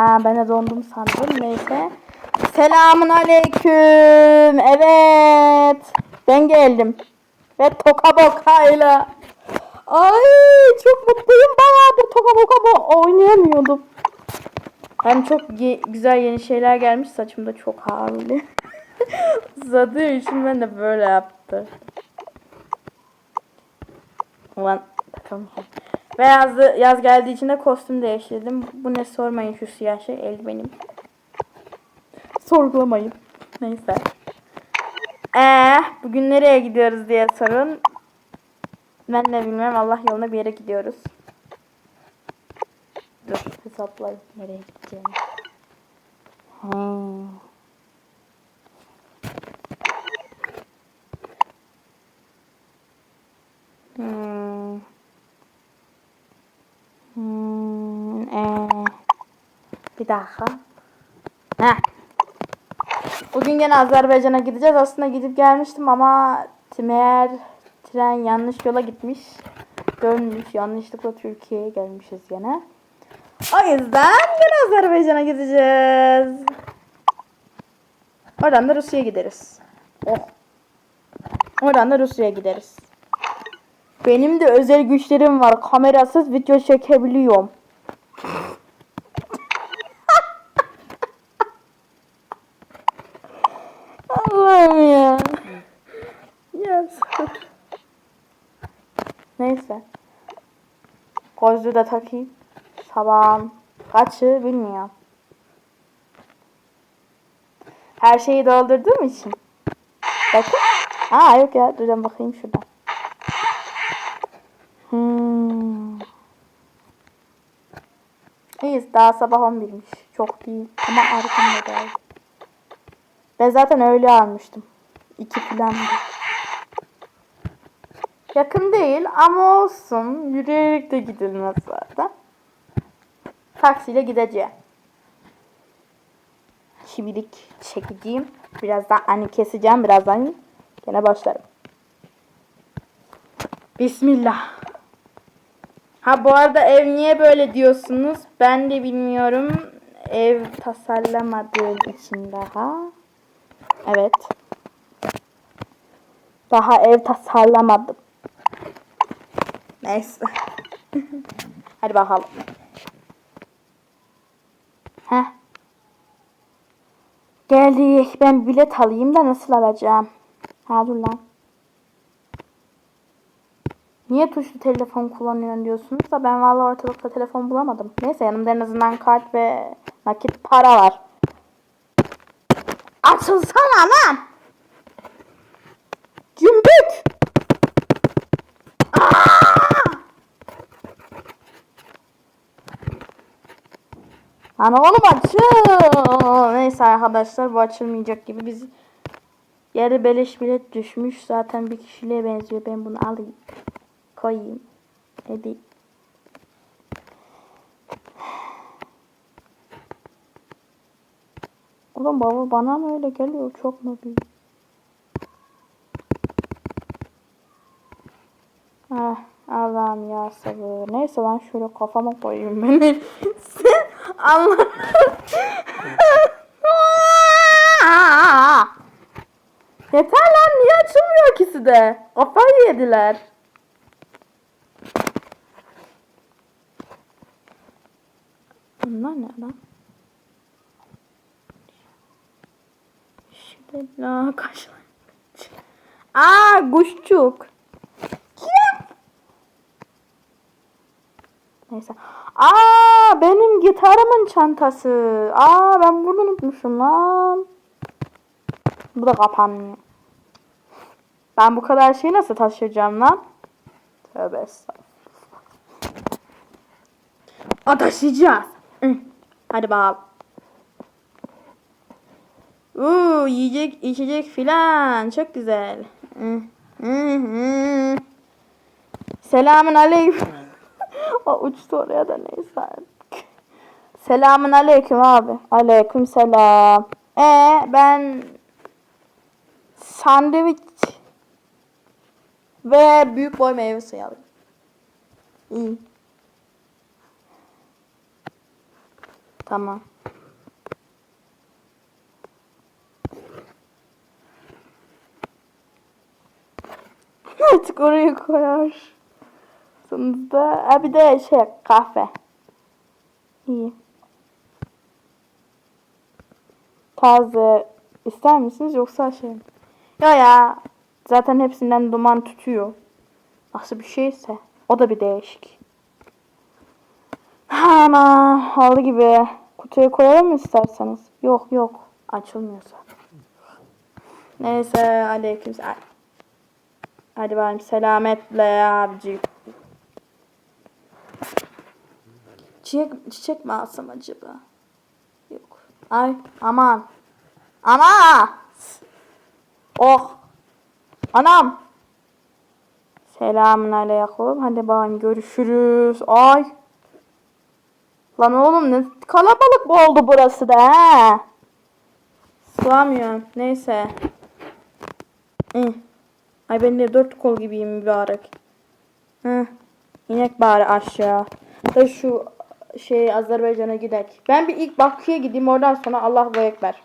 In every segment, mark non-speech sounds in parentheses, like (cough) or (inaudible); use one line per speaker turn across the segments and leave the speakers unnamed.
Ha ben de dondum sandım. Neyse. Selamun aleyküm. Evet. Ben geldim. Ve toka bokayla. Ay çok mutluyum. Bayağıdır toka boka bo oynayamıyordum. Hem çok güzel yeni şeyler gelmiş. Saçım da çok havli. (laughs) Uzadığı için ben de böyle yaptım. Ulan bakalım. Ve yaz, yaz geldiği için de kostüm değiştirdim. Bu ne sormayın şu siyah şey el benim. Sorgulamayın. Neyse. Ee, bugün nereye gidiyoruz diye sorun. Ben de bilmem Allah yoluna bir yere gidiyoruz. Dur hesaplayayım nereye gideceğimi. Hmm. Hmm. Bir dakika. Heh. Bugün gene Azerbaycan'a gideceğiz. Aslında gidip gelmiştim ama meğer tren yanlış yola gitmiş. Dönmüş. Yanlışlıkla Türkiye'ye gelmişiz gene. O yüzden gene Azerbaycan'a gideceğiz. Oradan da Rusya'ya gideriz. Oh. Oradan da Rusya'ya gideriz. Benim de özel güçlerim var. Kamerasız video çekebiliyorum. Allah'ım ya. Yes. Neyse. Gözlüğü de takayım. Sabahın kaçı bilmiyorum. Her şeyi doldurduğum için. Bakın. Aa yok ya. Duracağım bakayım şuradan. Hmm. İyiyiz. Daha sabah 11'miş. Çok değil. Ama arkamda da. Ben zaten öyle almıştım. İki falan. Yakın değil ama olsun. Yürüyerek de gidilmez zaten. Taksiyle gideceğim. Şimdilik çekeceğim. Birazdan hani keseceğim. Birazdan gene başlarım. Bismillah. Ha bu arada ev niye böyle diyorsunuz? Ben de bilmiyorum. Ev tasarlamadığım için daha. Evet. Daha ev tasarlamadım. Neyse. Hadi bakalım. Heh. Geldik. Ben bilet alayım da nasıl alacağım? Ha dur lan. Niye tuşlu telefon kullanıyorsun diyorsunuz da ben vallahi ortalıkta telefon bulamadım. Neyse yanımda en azından kart ve nakit para var. Açılsana lan! Cümbük! Aa! Lan oğlum açıl! Neyse arkadaşlar bu açılmayacak gibi biz Yarı beleş bilet düşmüş. Zaten bir kişiliğe benziyor. Ben bunu alayım. Koyayım. Hadi. Oğlum baba bana mı öyle geliyor? Çok mu büyük? Ah, Allah'ım ya sabır. Neyse lan şöyle kafama koyayım beni. (laughs) Allah. (laughs) Yeter lan niye açılmıyor ikisi de? Kafayı yediler. Bunlar ne lan? Şöyle la. Aa kuşçuk. Neyse. Aa benim gitarımın çantası. Aa ben bunu unutmuşum lan. Bu da kapanmıyor. Ben bu kadar şeyi nasıl taşıyacağım lan? Tövbe estağfurullah. Taşıyacağız. Hadi bakalım. Uuu yiyecek içecek filan. Çok güzel. Selamun aleyküm. O uçtu oraya da neyse. Selamun aleyküm abi. Aleyküm selam. Ee ben sandviç ve büyük boy meyve suyu alayım. İyi. Tamam. Artık oraya koyar. Sonunda ha bir de şey kahve. İyi. Taze ister misiniz yoksa şey mi? Ya ya zaten hepsinden duman tutuyor. Nasıl bir şeyse o da bir değişik. Ama oldu gibi. Kutuya koyalım mı isterseniz? Yok yok. Açılmıyorsa. Neyse aleyküm. Hadi bakayım selametle ya Çiçek, çiçek mi alsam acaba? Yok. Ay aman. Ana! Oh. Anam. Selamun aleyküm. Hadi bakayım görüşürüz. Ay. Lan oğlum ne kalabalık mı oldu burası da ha? Sığamıyorum. Neyse. Ay ben de dört kol gibiyim mübarek. Hı. İnek bari aşağı. Da şu şey Azerbaycan'a gidek. Ben bir ilk Bakü'ye gideyim oradan sonra Allahu Ekber.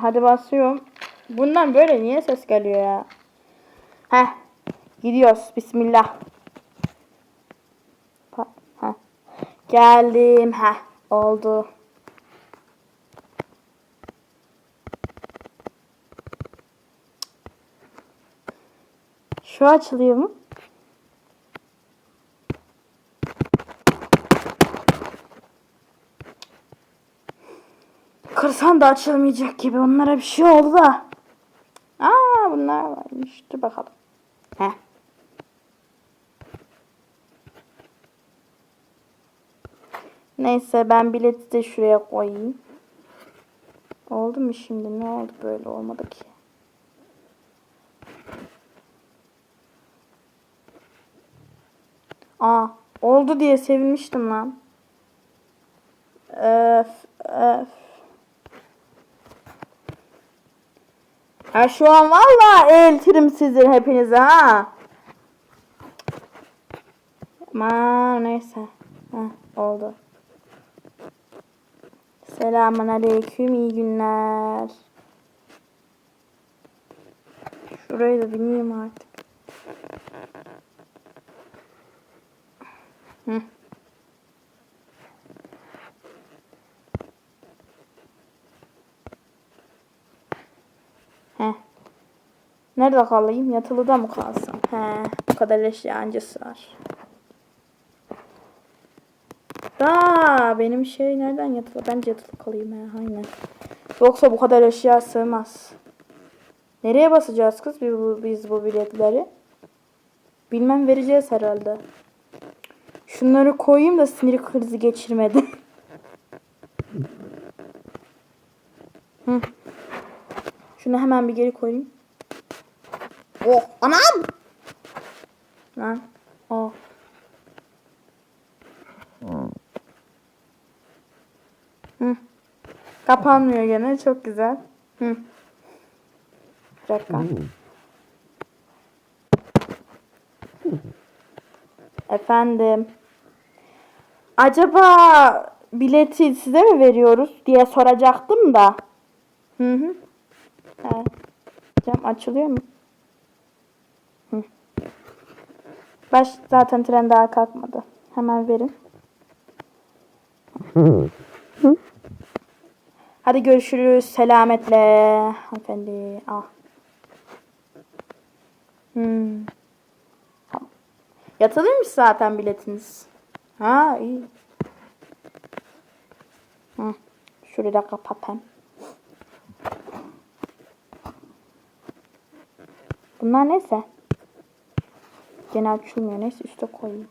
Hadi basıyorum. Bundan böyle niye ses geliyor ya? Heh. Gidiyoruz. Bismillah. Heh. Geldim. Heh. Oldu. Şu açılıyor mu? Kırsan da açılmayacak gibi. Onlara bir şey oldu da. Aa bunlar varmış. Dur bakalım. Heh. Neyse ben bileti de şuraya koyayım. Oldu mu şimdi? Ne oldu böyle olmadı ki? Aa, oldu diye sevinmiştim lan. Öf, öf. Ha şu an valla eltirim sizi hepinize ha. Aman neyse. Ha, oldu. Selamun aleyküm iyi günler. Şurayı da bineyim artık. Hı. Nerede kalayım? Yatılıda mı kalsam? He. Bu kadar eşya ancası var. Da benim şey nereden yatılı? Bence yatılı kalayım he. Aynen. Yoksa bu kadar eşya sığmaz. Nereye basacağız kız biz bu, biz biletleri? Bilmem vereceğiz herhalde. Şunları koyayım da sinir krizi geçirmedi. (laughs) Hı. Şunu hemen bir geri koyayım. Oh anam! Lan. Oh. Hı. Kapanmıyor gene çok güzel. Hı. Bir dakika. Efendim. Acaba bileti size mi veriyoruz diye soracaktım da. Hı hı. Evet. Cam açılıyor mu? Hı. Baş zaten tren daha kalkmadı. Hemen verin. Hadi görüşürüz. Selametle. Hanımefendi. Al. Hmm. Tamam. Yatılıymış zaten biletiniz. Ha iyi. Hı. Şurayı da kapatayım. Bunlar neyse. Gene açılmıyor. Neyse üste koyayım.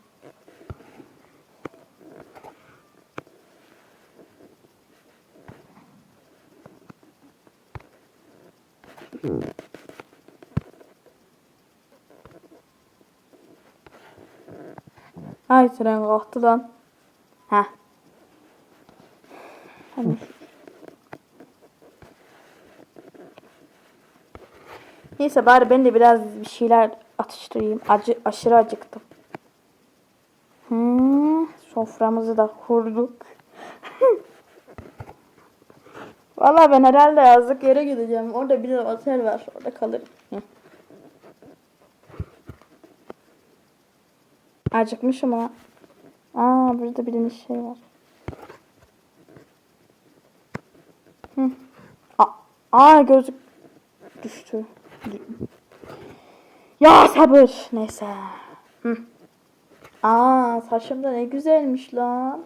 Ay tren kalktı lan. Heh. Hani Neyse bari ben de biraz bir şeyler atıştırayım. Acı, aşırı acıktım. Hı, soframızı da kurduk. (laughs) Valla ben herhalde yazlık yere gideceğim. Orada bir otel var. Orada kalırım. Hı. Acıkmışım ha. Aa burada bir şey var. Hı. Aa, aa gözlük düştü. Ya sabır. Neyse. Hı. Aa saçım da ne güzelmiş lan.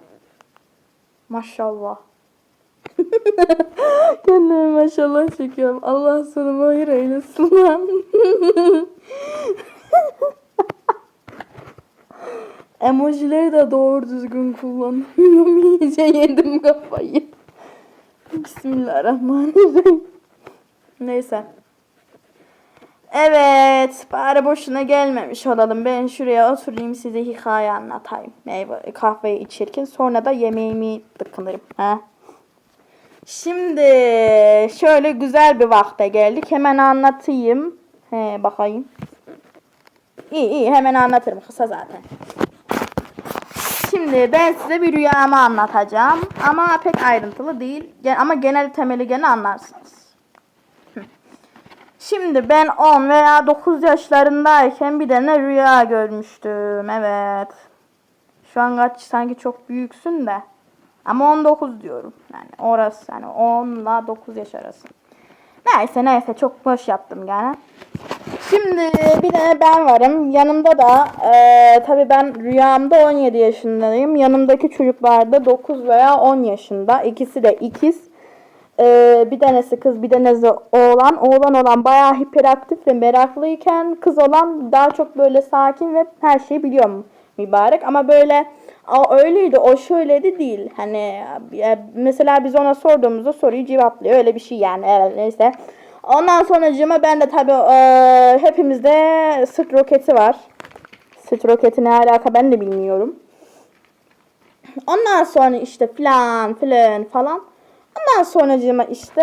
Maşallah. (laughs) Kendime maşallah çekiyorum. Allah sonumu hayır eylesin lan. (laughs) Emojileri de doğru düzgün kullanmıyorum. (laughs) İyice yedim kafayı. Bismillahirrahmanirrahim. Neyse. Evet, bari boşuna gelmemiş olalım. Ben şuraya oturayım size hikaye anlatayım. Meyve, kahveyi içerken sonra da yemeğimi tıkınırım. Ha? Şimdi şöyle güzel bir vakte geldik. Hemen anlatayım. He, bakayım. İyi iyi hemen anlatırım. Kısa zaten. Şimdi ben size bir rüyamı anlatacağım. Ama pek ayrıntılı değil. Ama genel temeli gene anlarsınız. Şimdi ben 10 veya 9 yaşlarındayken bir tane rüya görmüştüm. Evet. Şu an kaç sanki çok büyüksün de. Ama 19 diyorum. Yani orası yani 10 ile 9 yaş arası. Neyse neyse çok boş yaptım gene. Şimdi bir tane ben varım. Yanımda da eee tabi ben rüyamda 17 yaşındayım. Yanımdaki çocuklar da 9 veya 10 yaşında. İkisi de ikiz. Eee, bir tanesi kız bir tanesi oğlan. Oğlan olan bayağı hiperaktif ve meraklıyken kız olan daha çok böyle sakin ve her şeyi biliyor mu mübarek. Ama böyle Aa, öyleydi o şöyleydi değil. Hani mesela biz ona sorduğumuzda soruyu cevaplıyor. Öyle bir şey yani. Evet, neyse. Ondan sonracığıma ben de tabii e, hepimizde sırt roketi var. Sırt roketi ne alaka ben de bilmiyorum. Ondan sonra işte filan filan falan. Ondan sonracığıma işte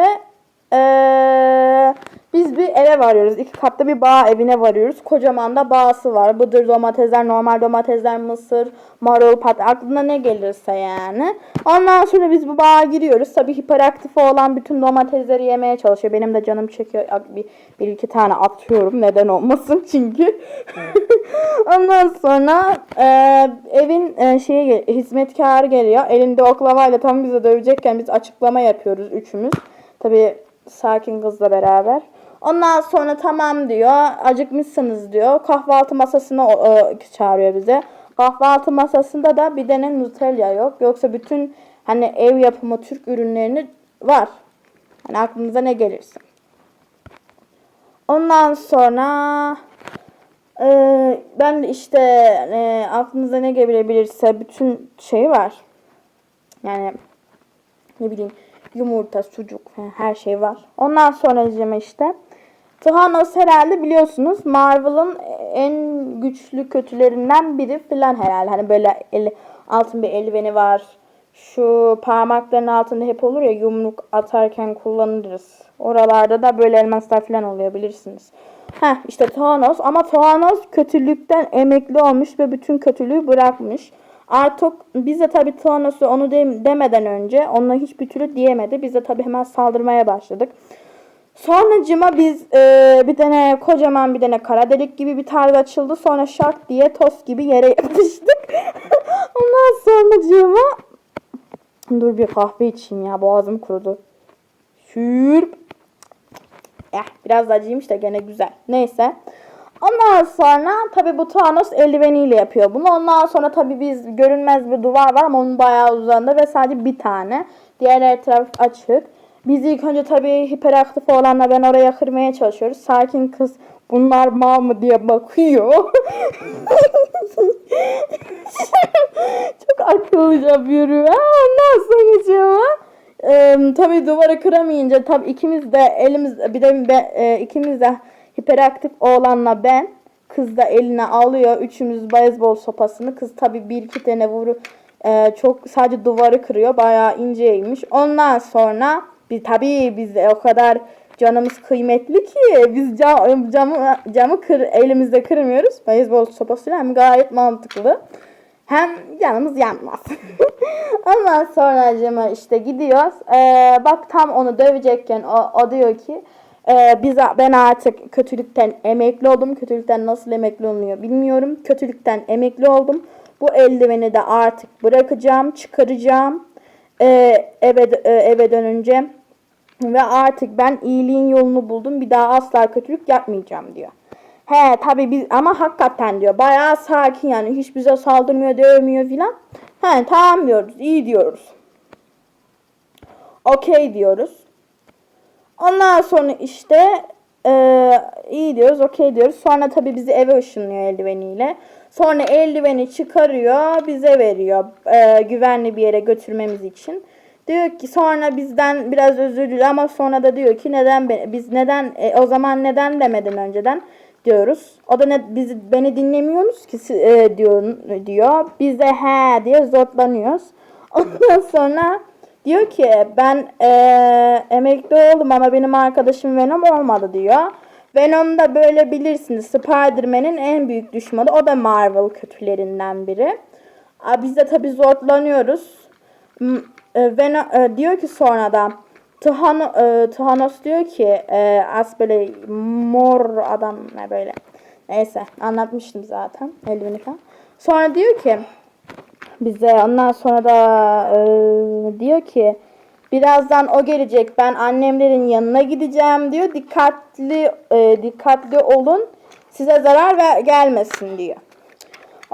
eee, biz bir eve varıyoruz. İki katlı bir bağ evine varıyoruz. Kocaman da bağısı var. Bıdır domatesler, normal domatesler, mısır, marul, pat aklına ne gelirse yani. Ondan sonra biz bu bağa giriyoruz. Tabii hiperaktif olan bütün domatesleri yemeye çalışıyor. Benim de canım çekiyor. Bir, bir iki tane atıyorum. Neden olmasın çünkü. (laughs) Ondan sonra e, evin e, şeye hizmetkarı geliyor. Elinde oklavayla tam bizi dövecekken biz açıklama yapıyoruz üçümüz. Tabii sakin kızla beraber. Ondan sonra tamam diyor. Acıkmışsınız diyor. Kahvaltı masasına o çağırıyor bize. Kahvaltı masasında da bir tane Nutella yok. Yoksa bütün hani ev yapımı Türk ürünlerini var. Hani aklınıza ne gelirse. Ondan sonra ee, ben işte e, aklınıza ne gelebilirse bütün şey var. Yani ne bileyim yumurta, sucuk falan her şey var. Ondan sonra işte Thanos herhalde biliyorsunuz Marvel'ın en güçlü kötülerinden biri falan herhalde. Hani böyle eli, altın bir eldiveni var. Şu parmakların altında hep olur ya yumruk atarken kullanırız. Oralarda da böyle elmaslar falan oluyor bilirsiniz. Heh işte Thanos ama Thanos kötülükten emekli olmuş ve bütün kötülüğü bırakmış. Artık biz de tabii Thanos'u onu de- demeden önce onunla hiçbir türlü diyemedi. Biz de tabii hemen saldırmaya başladık. Sonracıma biz e, bir tane kocaman bir tane kara delik gibi bir tarz açıldı. Sonra şak diye toz gibi yere yapıştık. (laughs) Ondan sonracıma dur bir kahve içeyim ya boğazım kurudu. Şürp. Eh, biraz acıymış da gene güzel. Neyse. Ondan sonra tabi bu Thanos eldiveniyle yapıyor bunu. Ondan sonra tabi biz görünmez bir duvar var ama onun bayağı uzağında ve sadece bir tane. Diğer her taraf açık. Biz ilk önce tabi hiperaktif olanla ben oraya kırmaya çalışıyoruz. Sakin kız bunlar mal mı diye bakıyor. (laughs) Çok akıllıca bir rüya. Ondan sonra ee, tabii duvarı kıramayınca tabii ikimiz de elimiz bir de be, e, ikimiz de hiperaktif oğlanla ben kız da eline alıyor üçümüz beyzbol sopasını kız tabii bir iki tane vuru e, çok sadece duvarı kırıyor bayağı inceymiş ondan sonra biz tabii biz o kadar canımız kıymetli ki biz cam, camı camı kır elimizde kırmıyoruz beyzbol sopasıyla hem gayet mantıklı Hem canımız yanmaz. (laughs) Ondan sonra acıma işte gidiyoruz. Ee, bak tam onu dövecekken o, o diyor ki e, biz ben artık kötülükten emekli oldum. Kötülükten nasıl emekli olunuyor bilmiyorum. Kötülükten emekli oldum. Bu eldiveni de artık bırakacağım, çıkaracağım. Ee, eve e, eve dönünce ve artık ben iyiliğin yolunu buldum. Bir daha asla kötülük yapmayacağım diyor. He tabi biz ama hakikaten diyor bayağı sakin yani hiç bize saldırmıyor dövmüyor filan. He tamam diyoruz iyi diyoruz. Okey diyoruz. Ondan sonra işte eee, iyi diyoruz okey diyoruz. Sonra tabi bizi eve ışınlıyor eldiveniyle. Sonra eldiveni çıkarıyor bize veriyor eee, güvenli bir yere götürmemiz için. Diyor ki sonra bizden biraz özür diliyor ama sonra da diyor ki neden biz neden e, o zaman neden demedin önceden diyoruz. O da ne biz beni dinlemiyorsunuz ki e, diyor diyor. Biz de he diye zorlanıyoruz. (laughs) Ondan sonra diyor ki ben e, emekli oldum ama benim arkadaşım Venom olmadı diyor. Venom da böyle bilirsiniz Spider-Man'in en büyük düşmanı. O da Marvel kötülerinden biri. Biz de tabii zorlanıyoruz. M- e, Venom e, diyor ki sonradan Thanos, e, Thanos diyor ki e, as böyle mor adam ne böyle. Neyse anlatmıştım zaten eldiveni falan. Sonra diyor ki bize ondan sonra da e, diyor ki birazdan o gelecek ben annemlerin yanına gideceğim diyor dikkatli e, dikkatli olun size zarar ver, gelmesin diyor.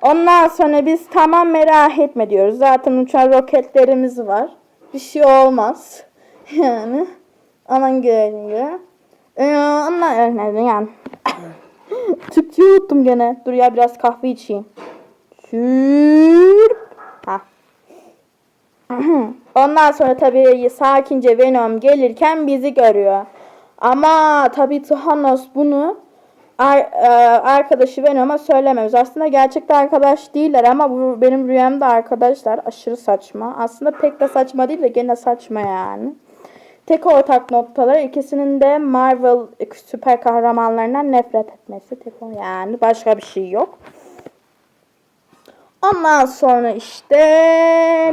Ondan sonra biz tamam merak etme diyoruz. Zaten uçan roketlerimiz var. Bir şey olmaz. (laughs) Yani. Aman görünüyor. Ee, ondan öyle yani. (laughs) Türkçe unuttum gene. Dur ya biraz kahve içeyim. Sürp. Ha. (clears throat) Ondan sonra tabii sakince Venom gelirken bizi görüyor. Ama tabii Thanos bunu ar- e, arkadaşı Venom'a söylememiş. Aslında gerçekte arkadaş değiller ama bu benim rüyamda arkadaşlar. Aşırı saçma. Aslında pek de saçma değil de gene saçma yani. Tek ortak noktaları ikisinin de Marvel süper kahramanlarından nefret etmesi. Tek o yani başka bir şey yok. Ondan sonra işte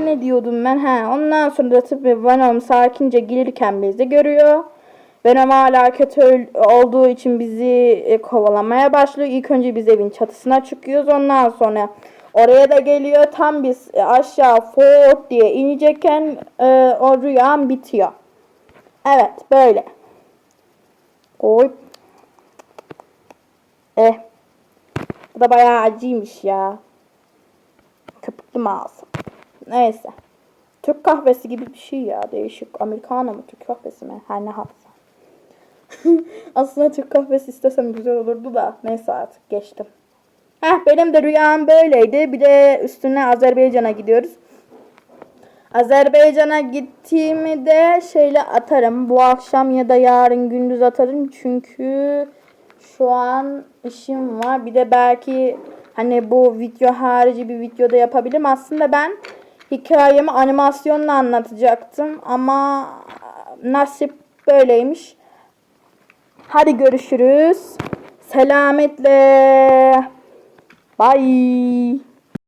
ne diyordum ben? Ha, ondan sonra da tabii Venom sakince gelirken bizi görüyor. Venom hala kötü olduğu için bizi e, kovalamaya başlıyor. İlk önce biz evin çatısına çıkıyoruz. Ondan sonra oraya da geliyor. Tam biz e, aşağı fort diye inecekken e, o rüyam bitiyor. Evet böyle. Oy. Eh. Bu da bayağı acıymış ya. Köpüklü alsam? Neyse. Türk kahvesi gibi bir şey ya. Değişik. Americano mu? Türk kahvesi mi? Her ne halsa. (laughs) Aslında Türk kahvesi istesem güzel olurdu da. Neyse artık geçtim. Heh benim de rüyam böyleydi. Bir de üstüne Azerbaycan'a gidiyoruz. Azerbaycan'a gittiğimi de şeyle atarım. Bu akşam ya da yarın gündüz atarım. Çünkü şu an işim var. Bir de belki hani bu video harici bir videoda yapabilirim. Aslında ben hikayemi animasyonla anlatacaktım. Ama nasip böyleymiş. Hadi görüşürüz. Selametle. Bye.